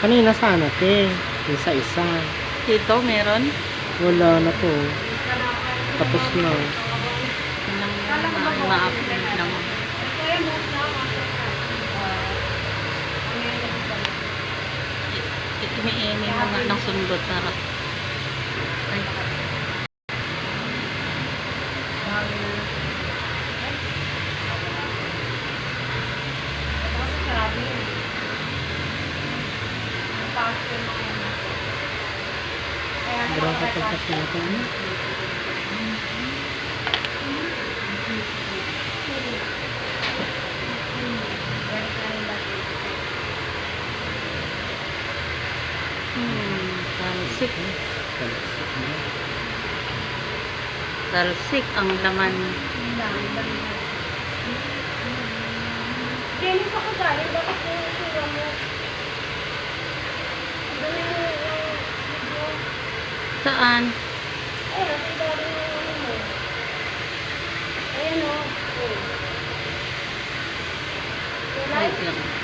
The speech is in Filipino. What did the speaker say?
Kanina sana, te. Isa-isa. Dito, meron. Wala na po. Tapos na. Nang ma- ma-upload lang. Ito may ini ng sundot sarap. Ay. Kasi ito. ano? Hmm, talsik. Talsik na. Talsik ang laman. Dennis ako galing, Saan? Ayun, ang galing yung ano mo. Ayan o. Oh. Wait lang.